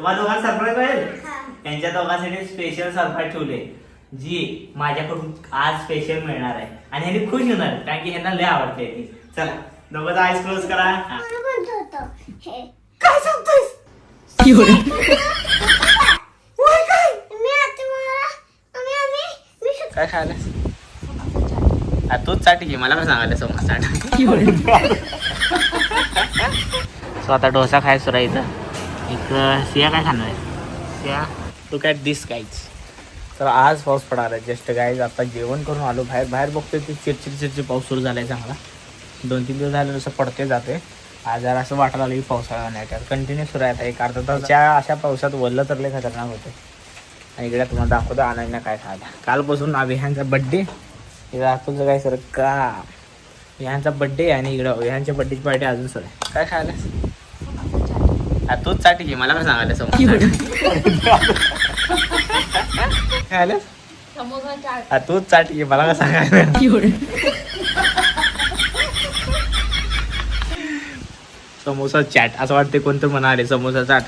तुम्हाला दोघांना सरप्राईज पाहिजे त्यांच्या दोघांसाठी स्पेशल सरप्राईज ठेवले. जी माझ्याकडून आज स्पेशल मिळणार आहे. आणि ह्यांनी खुश होणार कारण की ह्यांना लय आवडते ती. चला दोघं आईस क्लोज करा. हा. काय सांगतोयस? काय? खायला? आ, तूच साठी घे मला काय सांगायला समोर चाट सो आता डोसा खाय सुरा इथं. एक सिया काय खाणार आहे? सिया तू काय दिस काहीच तर आज पाऊस पडणार आहे. जस्ट गाईज आता जेवण करून आलो. बाहेर बाहेर बघतोय ते चिरचिर चिरचिर पाऊस सुरू झालाय चांगला. दोन तीन दिवस झाले जसं पडते जाते आज जरा असं वाटायला लागलं की पावसाळा नाही तर कंटिन्यू सुरू आहे आता. एक अर्धा तास त्या अशा पावसात वल्लं तर लय खतरनाक होते आणि इकडे तुम्हाला दाखवतो आनंद काय खायला. कालपासून अभियानचा बड्डे इकडे अतुलचं काय सर का. ह्यांचा बड्डे आणि इकडं ह्यांच्या बड्डेची पार्टी अजून सर काय खायला? तूच साठी घे मला काय सांगायला समोर समोसा चाट. आ, तूच साठी घे मला काय सांगायला समोसा चाट असं वाटते कोणतं म्हणाले समोसा चाट.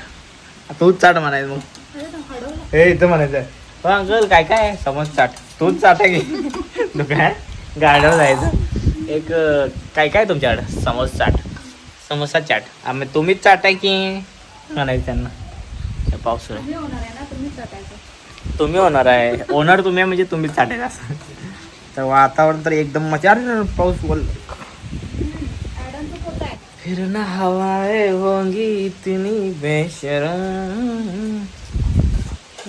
आ, तूच चाट म्हणायचं मग. हे इथं म्हणायचं हो अंकल काय काय? आहे? समोसा चाट. तूच चाटा घे. तू काय गाड्यावर जायचं. एक काय काय तुमच्याकडं? समोसा चाट. समोसा चाट. आम्ही तुम्हीच चाटा की? म्हणायचं त्यांना. चाटायचं. तुम्ही होणार आहे. ओनर तुम्ही म्हणजे तुम्हीच चाटायचं असं. तर वातावरण तर एकदम मजा. अरे पाऊस बोल फिरना हवाए होंगी इतनी बेशरम.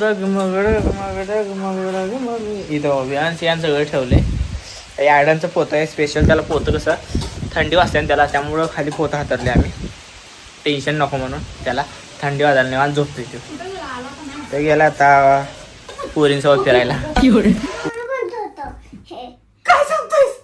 डगमग डगमग डगमग डगमग. इथं अभियान सियान सगळं ठेवले या आयडनचं पोतं आहे स्पेशल त्याला पोतं कसं थंडी वाजते त्याला त्यामुळं खाली पोतं हातरले आम्ही. टेन्शन नको म्हणून त्याला थंडी वाजायला निवांत झोपते तो. तर गेला आता पोरींसोबत फिरायला. काय सांगतोयस?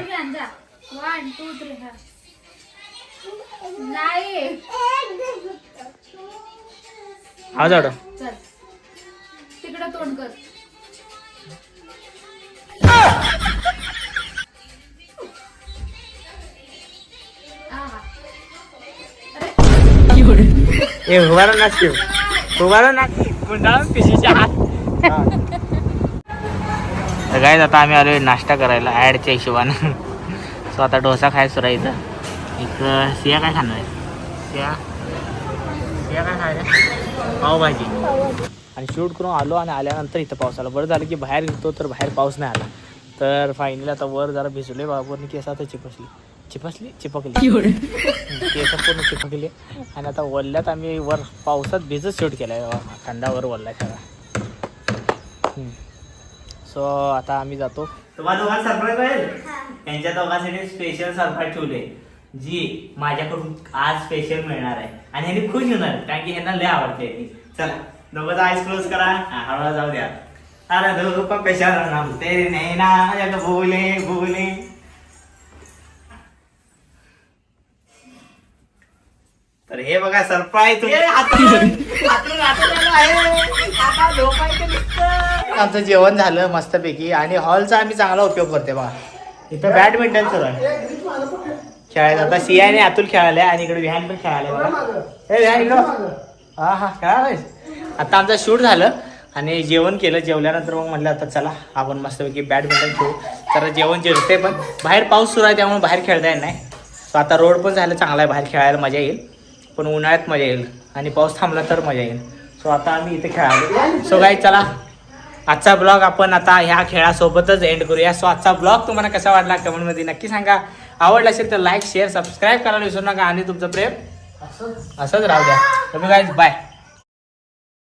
स्टार्ट वन टू थ्री हा नाही चल तिकडं तोंड कर. ए गुंडाळून पिशीच्या हात. तर काय आता आम्ही आलोय नाश्ता करायला ॲडच्या हिशोबानं. सो आता डोसा खाय सुरा इथं. इकडं सिया काय खाणार आहे? सिया? सिया काय खायला पावभाजी. आणि शूट करून आलो आणि आल्यानंतर इथं पाऊस आला. बरं झालं की बाहेर गेलो तर बाहेर पाऊस नाही आला. तर फायनली आता वर जरा भिजले बाबांनी केस आता चिपसली. चिपसली? चिपकली. केस पूर्ण चिपकली. आणि आता वल्ल्यात आम्ही वर पावसात भिजत शूट केलाय थंडावर वल्ला सगळा सो आता आम्ही जातो. तुम्हाला दोघांना सरप्राईज पाहिजे त्यांच्या दोघांसाठी स्पेशल सरप्राईज ठेवले. जी माझ्याकडून आज स्पेशल मिळणार आहे. आणि ह्यांनी खुश होणार आहे, कारण की ह्यांना लय आवडते ती. चला दोघं आईस क्लोज करा. हा, हळूहळू जाऊ द्या. अरे धूप पेशाल नाम तेरे नैना जग भूले भूले तर हे बघा सरप्राईज आमचं जेवण झालं मस्तपैकी आणि हॉलचा आम्ही चांगला उपयोग करते बघा. इथं बॅडमिंटन सुरू आहे. खेळायला आता सियाने अतुल खेळायला आणि इकडे विहान पण खेळायला बघा. हे विहान इकडं हा हा खेळायला आता आमचं शूट झालं आणि जेवण केलं. जेवल्यानंतर मग म्हटलं आता चला आपण मस्तपैकी बॅडमिंटन खेळू. तर जेवण जेवते पण बाहेर पाऊस सुरू आहे त्यामुळे बाहेर खेळता येत नाही. सो आता रोड पण झालं चांगला आहे. बाहेर खेळायला मजा येईल. पण उन्हाळ्यात मजा येईल. आणि पाऊस थांबला तर मजा येईल. सो आता आम्ही इथे खेळालो सो काही चला. आजचा ब्लॉग आपण आता ह्या खेळासोबतच एंड करूया. सो आजचा ब्लॉग तुम्हाला कसा वाटला कमेंटमध्ये नक्की सांगा. आवडला असेल तर लाईक शेअर सबस्क्राईब करायला विसरू नका. आणि तुमचं प्रेम असंच राहू द्या. तुम्ही काय बाय